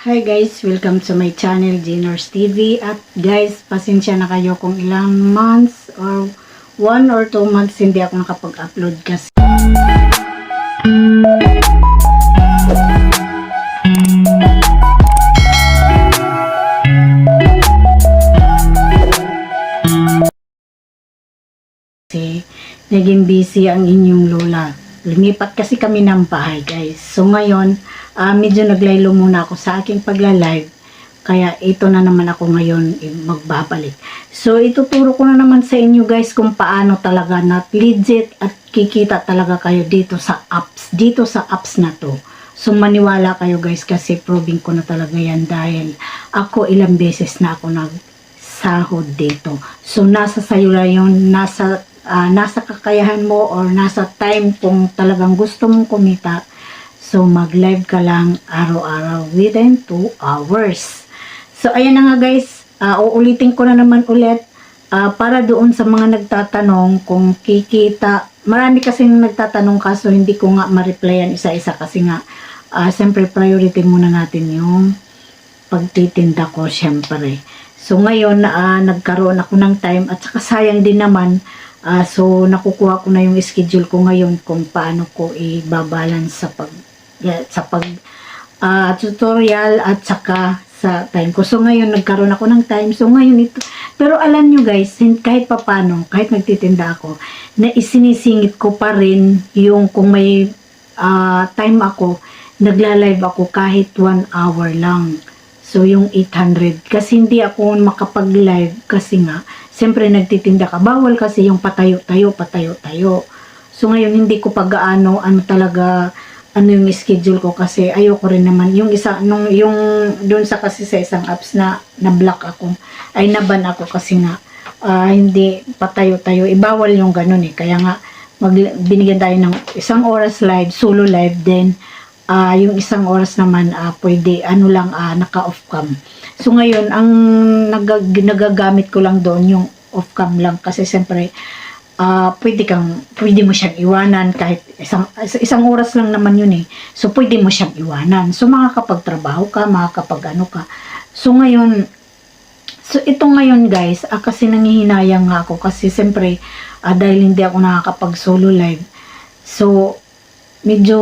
Hi guys, welcome to my channel, Jenors TV. At guys, pasensya na kayo kung ilang months or one or two months hindi ako nakapag-upload kasi kasi naging busy ang inyong lola. Lumipat kasi kami ng bahay guys. So ngayon, ah, medyo naglaylo muna ako sa aking pagla-live. Kaya ito na naman ako ngayon eh, magbabalik. So ituturo ko na naman sa inyo guys kung paano talaga na legit at kikita talaga kayo dito sa apps. Dito sa apps na to. So maniwala kayo guys kasi proving ko na talaga yan dahil ako ilang beses na ako nag sahod dito. So nasa sayo lang yun, nasa ah, nasa kakayahan mo or nasa time kung talagang gusto mong kumita. So mag-live ka lang araw-araw within 2 hours. So ayan na nga guys, Ah, uulitin ko na naman ulit ah, para doon sa mga nagtatanong kung kikita. Marami kasi nagtatanong kaso hindi ko nga ma-replyan isa-isa kasi nga ah, siyempre priority muna natin yung pagtitinda ko syempre. So ngayon ah, nagkaroon ako ng time at saka sayang din naman ah, so nakukuha ko na yung schedule ko ngayon kung paano ko i-balance sa pag sa pag ah, tutorial at saka sa time ko. So ngayon nagkaroon ako ng time. So ngayon ito pero alam nyo guys, kahit papano, kahit nagtitinda ako, na isinisingit ko pa rin yung kung may ah, time ako, nagla-live ako kahit one hour lang. So, yung 800. Kasi hindi ako makapag-live kasi nga, siyempre nagtitinda ka. Bawal kasi yung patayo-tayo, patayo-tayo. So, ngayon hindi ko pag-aano, ano talaga, ano yung schedule ko kasi ayoko rin naman. Yung isa, nung, yung doon sa kasi sa isang apps na na-block ako, ay naban ako kasi nga, ah, hindi patayo-tayo. Ibawal yung ganun eh. Kaya nga, mag, binigyan tayo ng isang oras live, solo live, then ah yung isang oras naman ah pwede ano lang ah, naka-off cam. So ngayon ang nag- nagagamit ko lang doon yung off cam lang kasi siyempre ah pwede kang pwede mo siyang iwanan kahit isang isang oras lang naman yun eh. So pwede mo siyang iwanan. So makakapagtrabaho ka, makakapag ano ka. So ngayon So ito ngayon guys, ah, kasi nangihinayang nga ako kasi siyempre ah, dahil hindi ako nakakapag solo live. So medyo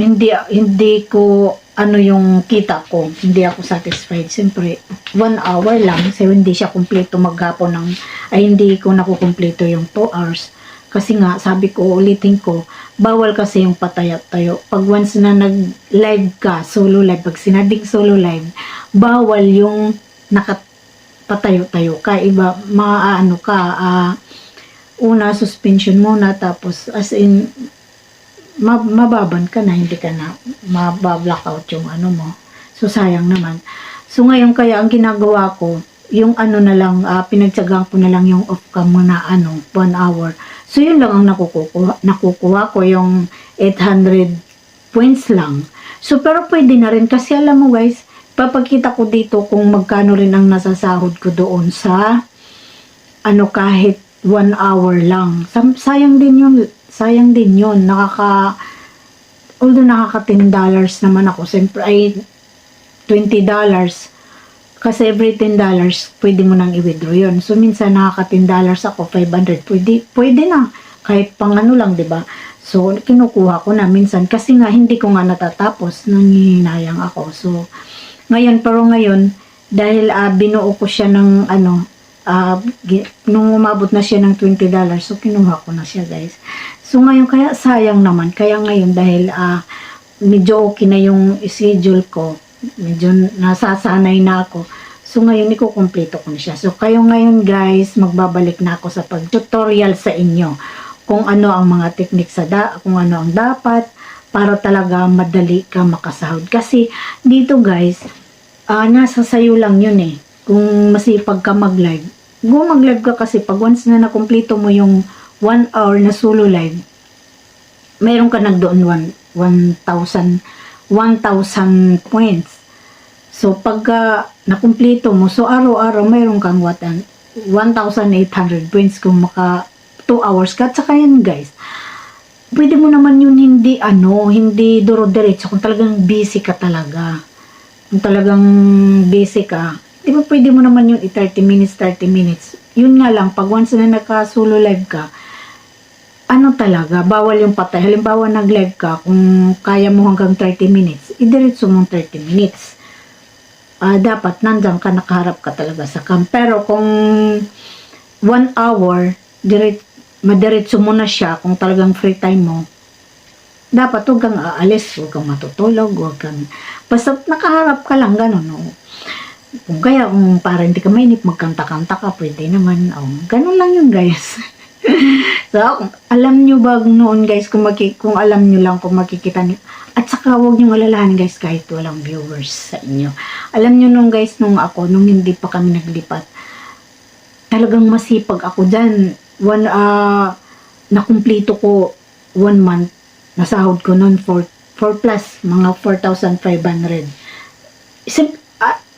hindi hindi ko ano yung kita ko, hindi ako satisfied. Siyempre, one hour lang, so hindi siya kumpleto maghapon ng, ay hindi ko nakukumpleto yung 2 hours. Kasi nga, sabi ko, ulitin ko, bawal kasi yung patayat-tayo. Pag once na nag-live ka, solo live, pag sinabing solo live, bawal yung nakapatayo-tayo ka. Iba, maaano ka, ah, una, suspension muna, tapos, as in, mababan ka na, hindi ka na mabablock yung ano mo. So, sayang naman. So, ngayon kaya ang ginagawa ko, yung ano na lang, ah, pinagtsagaan ko na lang yung off cam mo na ano, one hour. So, yun lang ang nakukuha, nakukuha ko, yung 800 points lang. So, pero pwede na rin, kasi alam mo guys, papakita ko dito kung magkano rin ang nasasahod ko doon sa ano kahit one hour lang. Sayang din yun. Sayang din yun. Nakaka although nakaka 10 dollars naman ako. Siyempre ay 20 dollars. Kasi every 10 dollars pwede mo nang i-withdraw yun. So minsan nakaka 10 dollars ako, 500. Pwede, pwede na. Kahit pang ano lang, di ba? So, kinukuha ko na minsan. Kasi nga, hindi ko nga natatapos. Nangihinayang ako. So, ngayon, pero ngayon, dahil ah, binuo ko siya ng ano, gi- nung umabot na siya ng 20 dollars, so kinuha ko na siya guys. So ngayon, kaya sayang naman. Kaya ngayon, dahil ah, medyo okay na yung schedule ko, medyo nasasanay na ako, so ngayon, ikukumpleto ko na siya. So kayo ngayon guys, magbabalik na ako sa pag-tutorial sa inyo kung ano ang mga technique sa da, kung ano ang dapat para talaga madali ka makasahod. Kasi dito guys, ah nasa sayo lang yun eh. Kung masipag ka mag-live. Go mag-live ka kasi pag once na nakumpleto mo yung 1 hour na solo live, meron ka nagdoon 1,000 1,000 points. So pagka nakumpleto mo, so araw-araw mayroon kang what, an- 1,800 points kung maka 2 hours ka. At saka yan guys, pwede mo naman yun hindi ano, hindi duro-diretso kung talagang busy ka talaga. kung talagang busy ka, di ba pwede mo naman yung i-30 minutes, 30 minutes. Yun nga lang, pag once na naka-solo live ka, ano talaga, bawal yung patay. Halimbawa, nag-live ka, kung kaya mo hanggang 30 minutes, idiretso mong 30 minutes. Ah, dapat nandyan ka, nakaharap ka talaga sa cam. Pero kung one hour, direct, madiretso mo na siya kung talagang free time mo, dapat huwag kang aalis, huwag kang matutulog, huwag kang, basta nakaharap ka lang, gano'n, no? Kung kaya, kung para hindi ka mainip, magkanta-kanta ka, pwede naman, oh, ganun lang yun, guys. so, alam nyo ba noon, guys, kung, maki, kung alam nyo lang, kung makikita nyo, at saka huwag nyo alalahan, guys, kahit walang viewers sa inyo. Alam nyo nung, guys, nung ako, nung hindi pa kami naglipat, talagang masipag ako dyan. One, ah, nakumplito ko one month, nasahod ko noon for 4 plus, mga 4,500. Sim, a-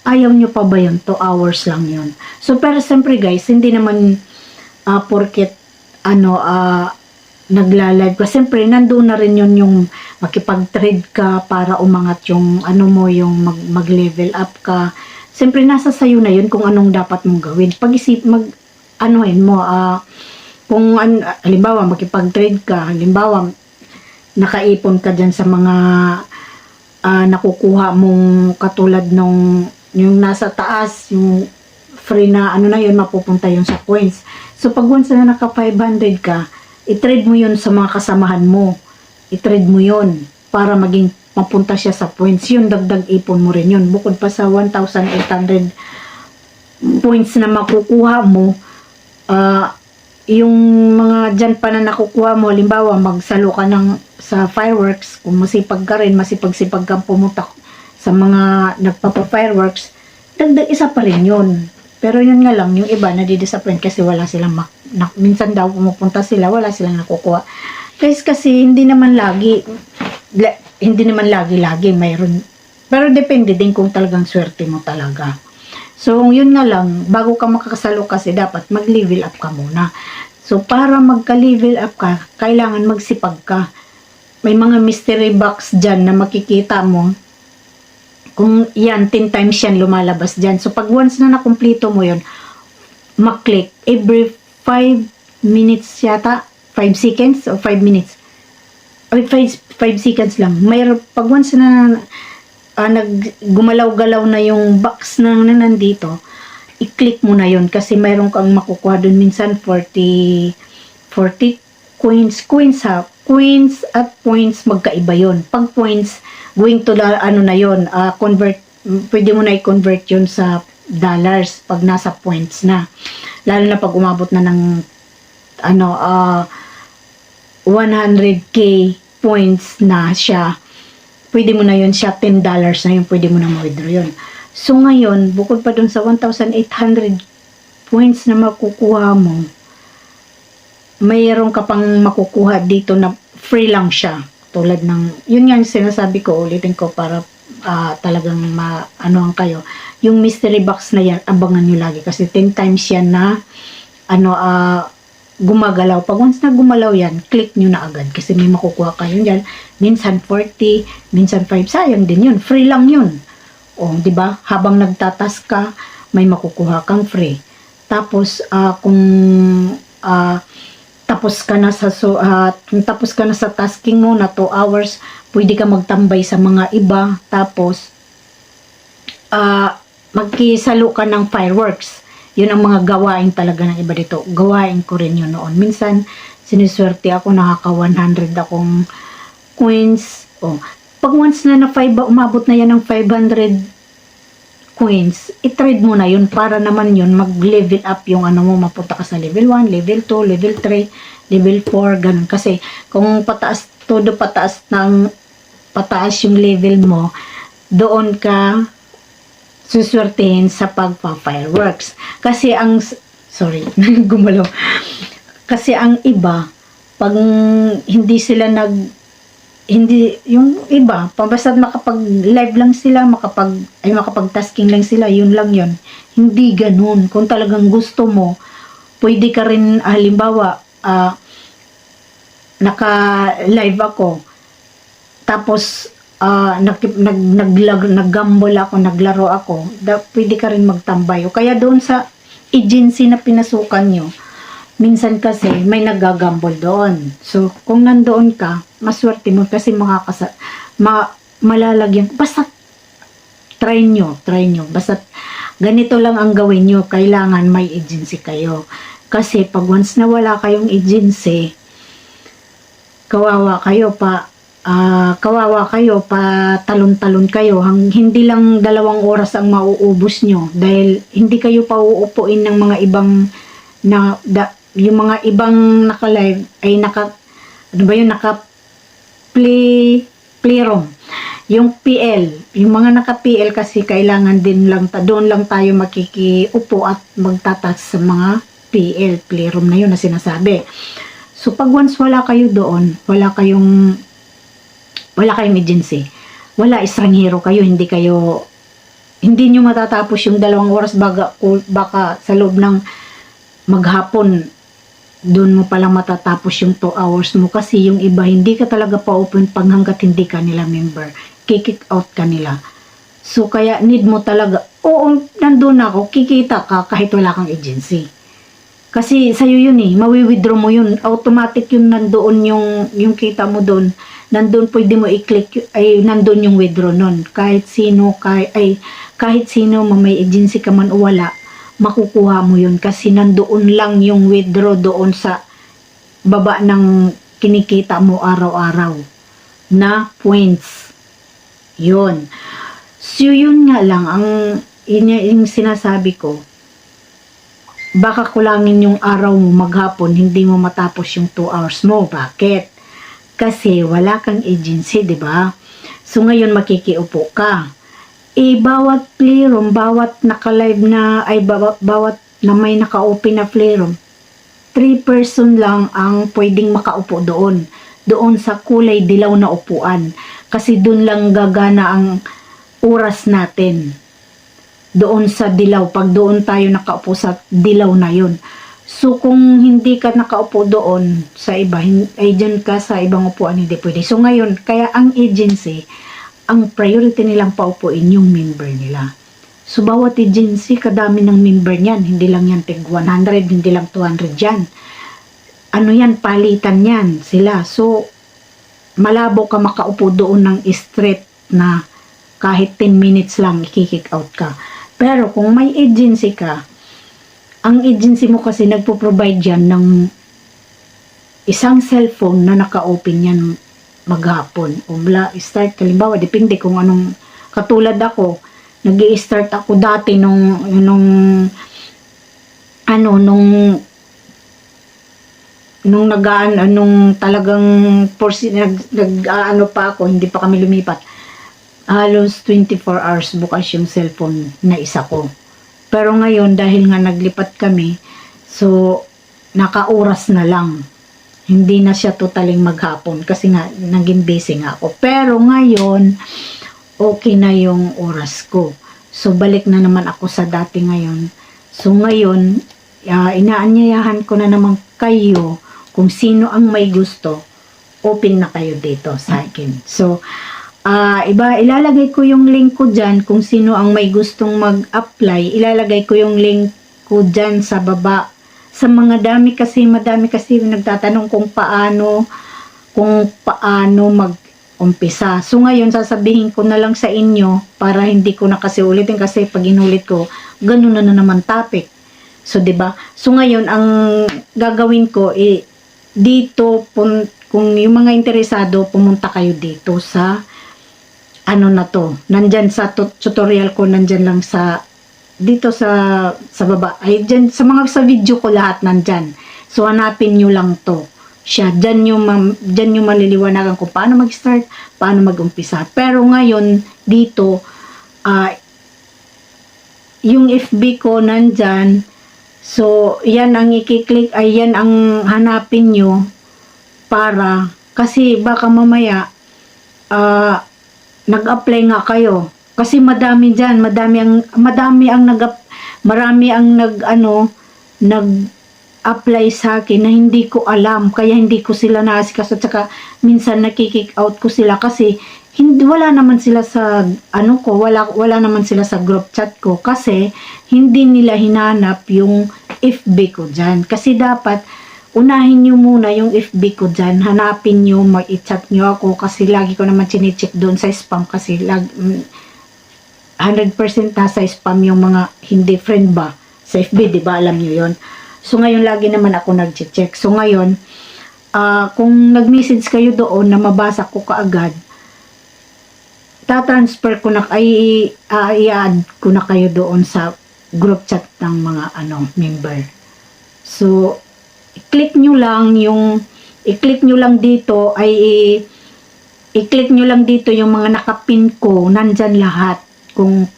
ayaw nyo pa ba yun? 2 hours lang yun. So, pero siyempre guys, hindi naman ah porket ano, ah nagla-live ka. Siyempre, nandoon na rin yun yung makipag-trade ka para umangat yung ano mo, yung mag, mag-level up ka. Siyempre, nasa sayo na yun kung anong dapat mong gawin. Pag-isip, mag, anuhin mo, ah kung, an, halimbawa, makipag-trade ka, halimbawa, nakaipon ka dyan sa mga ah, nakukuha mong katulad nung yung nasa taas, yung free na ano na yun, mapupunta yun sa coins. So pag once na naka 500 ka, i-trade mo yun sa mga kasamahan mo. I-trade mo yun para maging mapunta siya sa points. Yun, dagdag ipon mo rin yun. Bukod pa sa 1,800 points na makukuha mo, ah yung mga dyan pa na nakukuha mo, limbawa, magsalo ka ng, sa fireworks, kung masipag ka rin, masipag-sipag kang pumunta sa mga nagpapa-fireworks, dagdag isa pa rin yun. Pero yun nga lang, yung iba nadidisappoint kasi wala silang, mak- na, minsan daw pumupunta sila, wala silang nakukuha. Guys, kasi hindi naman lagi, la- hindi naman lagi-lagi mayroon. Pero depende din kung talagang swerte mo talaga. So, yun nga lang, bago ka makakasalo kasi dapat mag-level up ka muna. So, para magka-level up ka, kailangan magsipag ka. May mga mystery box dyan na makikita mo. Kung yan, 10 times yan lumalabas dyan. So, pag once na nakumplito mo yun, maklik every 5 minutes yata, 5 seconds o 5 minutes. Ay, 5, 5 seconds lang. Mayroon, pag once na ah, nag gumalaw-galaw na yung box na, na nandito, i-click mo na yun kasi mayroon kang makukuha dun minsan 40 40 coins coins ha coins at points magkaiba yon pag points going to the ano na yon ah, convert pwede mo na i-convert yun sa dollars pag nasa points na lalo na pag umabot na ng ano ah 100k points na siya pwede mo na yun siya, $10 na yun, pwede mo na ma-withdraw yun. So ngayon, bukod pa dun sa 1,800 points na makukuha mo, mayroon ka pang makukuha dito na free lang siya. Tulad ng, yun nga yung sinasabi ko, ulitin ko para ah, talagang ma, ano ang kayo. Yung mystery box na yan, abangan nyo lagi kasi 10 times yan na ano, ah, gumagalaw. Pag once na gumalaw yan, click nyo na agad kasi may makukuha kayo dyan. Minsan 40, minsan 5. Sayang din yun. Free lang yun. O, di ba? Habang nagtatas ka, may makukuha kang free. Tapos, ah, kung ah, tapos ka na sa so, kung tapos ka na sa tasking mo na 2 hours, pwede ka magtambay sa mga iba. Tapos, ah, magkisalo ka ng fireworks. Yun ang mga gawain talaga ng iba dito. Gawain ko rin yun noon. Minsan, siniswerte ako, nakaka 100 akong coins. Oh, pag once na na 5, umabot na yan ng 500 coins, i-trade mo na yun para naman yun mag-level up yung ano mo, mapunta ka sa level 1, level 2, level 3, level 4, ganun. Kasi kung pataas, todo pataas ng pataas yung level mo, doon ka suswertehin sa pagpa-fireworks. Kasi ang, sorry, gumalaw. Kasi ang iba, pag hindi sila nag, hindi, yung iba, pabasta makapag-live lang sila, makapag, ay makapag-tasking lang sila, yun lang yun. Hindi ganun. Kung talagang gusto mo, pwede ka rin, ah, halimbawa, ah, naka-live ako, tapos, ah nag, nag, naglag, naggamble ako, naglaro ako, da, pwede ka rin magtambay. O kaya doon sa agency na pinasukan nyo, minsan kasi may nagagambol doon. So, kung nandoon ka, maswerte mo kasi makakasa, ma, malalagyan. Basta try nyo, try nyo. Basta ganito lang ang gawin nyo, kailangan may agency kayo. Kasi pag once na wala kayong agency, kawawa kayo pa, ah, kawawa kayo pa talon-talon kayo. Hang, hindi lang dalawang oras ang mauubos nyo dahil hindi kayo pa uupuin ng mga ibang na da, yung mga ibang naka-live ay naka ano ba yun naka play playroom yung PL, yung mga naka-PL kasi kailangan din lang, ta- doon lang tayo makikiupo at magtatas sa mga PL, playroom na yun na sinasabi. So, pag once wala kayo doon, wala kayong, wala kayong agency, wala estranghero kayo, hindi kayo, hindi nyo matatapos yung dalawang oras baga, baka sa loob ng maghapon, doon mo palang matatapos yung 2 hours mo kasi yung iba hindi ka talaga pa-open pag hanggat hindi ka nila member. Kick out ka nila. So kaya need mo talaga oo nandun ako kikita ka kahit wala kang agency. Kasi sa'yo yun eh mawi-withdraw mo yun. Automatic yun nandoon yung yung kita mo doon. Nandun pwede mo i-click ay nandun yung withdraw nun. Kahit sino kahit, ay kahit sino ma- may agency ka man o wala makukuha mo yun kasi nandoon lang yung withdraw doon sa baba ng kinikita mo araw-araw na points. Yun. So, yun nga lang, ang yun, yung sinasabi ko, baka kulangin yung araw mo maghapon, hindi mo matapos yung 2 hours mo. Bakit? Kasi wala kang agency, di ba? So, ngayon makikiupo ka eh bawat playroom, bawat naka-live na, ay bawat, bawat na may naka-open na playroom, three person lang ang pwedeng makaupo doon. Doon sa kulay dilaw na upuan. Kasi doon lang gagana ang oras natin. Doon sa dilaw. Pag doon tayo nakaupo sa dilaw na yun. So, kung hindi ka nakaupo doon sa iba, ay dyan ka sa ibang upuan, hindi pwede. So, ngayon, kaya ang agency, ang priority nilang paupuin yung member nila. So, bawat agency, kadami ng member niyan. Hindi lang yan tig 100, hindi lang 200 yan. Ano yan, palitan yan sila. So, malabo ka makaupo doon ng straight na kahit 10 minutes lang ikikick out ka. Pero kung may agency ka, ang agency mo kasi nagpo-provide yan ng isang cellphone na naka-open yan maghapon. O bla, start, kalimbawa, depende kung anong, katulad ako, nag start ako dati nung, nung, ano, nung, nung nagaan, nung talagang, porsi, nag, nag, ano pa ako, hindi pa kami lumipat. Halos 24 hours bukas yung cellphone na isa ko. Pero ngayon, dahil nga naglipat kami, so, nakauras na lang hindi na siya totaling maghapon kasi nga naging busy nga ako. Pero ngayon, okay na yung oras ko. So, balik na naman ako sa dati ngayon. So, ngayon, ah, inaanyayahan ko na naman kayo kung sino ang may gusto, open na kayo dito sa akin. So, ah iba, ilalagay ko yung link ko dyan kung sino ang may gustong mag-apply. Ilalagay ko yung link ko dyan sa baba sa mga dami kasi madami kasi nagtatanong kung paano kung paano mag-umpisa. So ngayon sasabihin ko na lang sa inyo para hindi ko na kasi ulitin kasi pag inulit ko ganun na, na naman topic. So 'di ba? So ngayon ang gagawin ko eh dito pun, kung yung mga interesado pumunta kayo dito sa ano na to. Nandyan sa tut- tutorial ko nandyan lang sa dito sa sa baba. Ay dyan, sa mga sa video ko lahat nandyan. So hanapin nyo lang to. Siya dyan yung dyan yung maliliwanagan kung paano mag-start paano mag-umpisa. Pero ngayon dito ah yung FB ko nandyan. So yan ang i-click ay yan ang hanapin nyo para kasi baka mamaya ah nag-apply nga kayo kasi madami diyan, madami ang madami ang nag marami ang nag ano nag apply sa akin na hindi ko alam kaya hindi ko sila naasikas at saka minsan nakikick out ko sila kasi hindi wala naman sila sa ano ko, wala wala naman sila sa group chat ko kasi hindi nila hinanap yung FB ko diyan. Kasi dapat unahin nyo muna yung FB ko dyan. Hanapin nyo, mag-chat nyo ako kasi lagi ko naman chinecheck doon sa spam kasi lag, mm, 100% nasa spam yung mga hindi friend ba sa FB, di ba? Alam nyo yon So ngayon lagi naman ako nag-check. So ngayon, ah, kung nag-message kayo doon na mabasa ko kaagad, tatransfer ko na ay ah, i-add ko na kayo doon sa group chat ng mga ano member. So i-click nyo lang yung i-click nyo lang dito ay i-click nyo lang dito yung mga nakapin ko nandyan lahat kung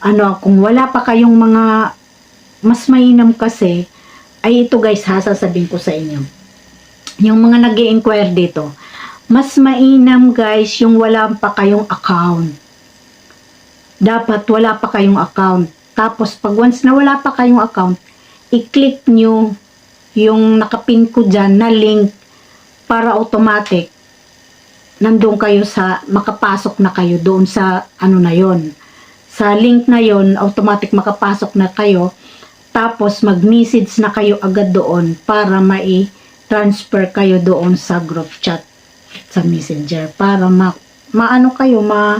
ano kung wala pa kayong mga mas mainam kasi ay ito guys ha sasabihin ko sa inyo. Yung mga nag inquire dito mas mainam guys yung wala pa kayong account. Dapat wala pa kayong account. Tapos pag once na wala pa kayong account i-click nyo yung nakapin ko dyan na link para automatic nandun kayo sa makapasok na kayo doon sa ano na yon sa link na yon automatic makapasok na kayo. Tapos mag-message na kayo agad doon para mai-transfer kayo doon sa group chat sa messenger. Para ma maano kayo ma,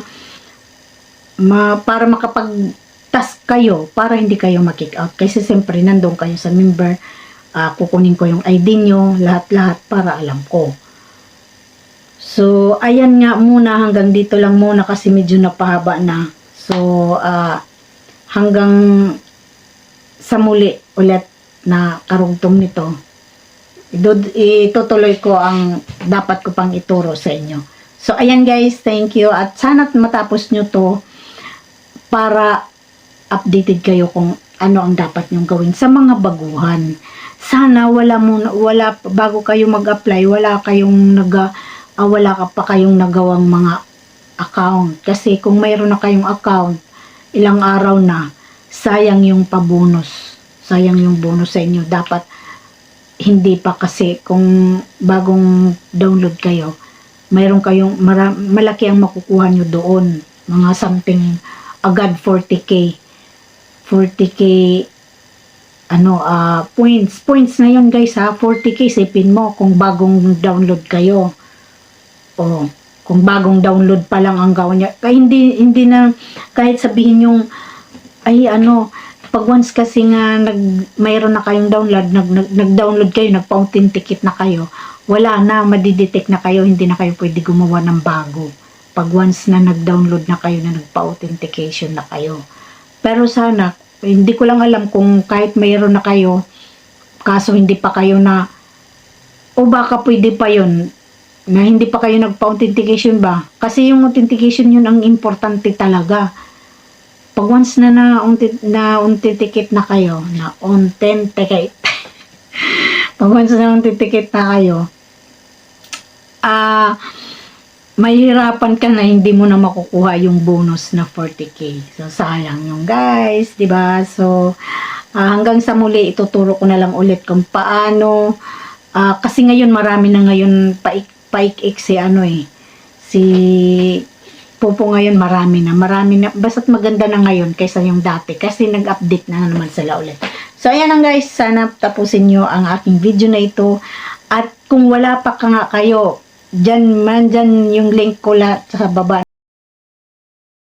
ma para makapag task kayo para hindi kayo makick out. Kasi siyempre nandun kayo sa member ah, kukunin ko yung ID nyo lahat-lahat para alam ko So, ayan nga muna, hanggang dito lang muna kasi medyo napahaba na. So, ah, hanggang sa muli ulit na karugtong nito, itutuloy ko ang dapat ko pang ituro sa inyo. So, ayan guys, thank you. At sana matapos nyo to para updated kayo kung ano ang dapat nyong gawin sa mga baguhan. Sana wala muna, wala, bago kayo mag-apply, wala kayong naga, ah, wala ka pa kayong nagawang mga account. Kasi kung mayroon na kayong account, ilang araw na, sayang yung pabonus. Sayang yung bonus sa inyo. Dapat hindi pa kasi kung bagong download kayo, mayroon kayong mara, malaki ang makukuha nyo doon. Mga something agad 40k. 40k ano ah points points na yun guys ha 40k sipin mo kung bagong download kayo o kung bagong download pa lang ang gawin niya. Kaya hindi hindi na kahit sabihin yung ay ano pag once kasi nga nag mayroon na kayong download nag, nag nag-download kayo nagpa-authenticate na kayo wala na madidetect na kayo hindi na kayo pwede gumawa ng bago. Pag once na nag-download na kayo na nagpa-authentication na kayo. Pero sana hindi ko lang alam kung kahit mayroon na kayo kaso hindi pa kayo na o baka pwede pa yun na hindi pa kayo nagpa-authentication ba? Kasi yung authentication yun ang importante talaga. Pag once na na, na authenticate na kayo, na authenticate, pag once na authenticate na kayo, ah, mahirapan ka na hindi mo na makukuha yung bonus na 40k. So, sayang yung guys, di ba? So, ah, hanggang sa muli, ituturo ko na lang ulit kung paano, ah, kasi ngayon marami na ngayon paik paik si ano eh, si Popo ngayon marami na, marami na, basta't maganda na ngayon kaysa yung dati. Kasi nag-update na naman sila ulit. So ayan lang guys, sana tapusin nyo ang aking video na ito. At kung wala pa ka nga kayo, dyan man dyan yung link ko la sa baba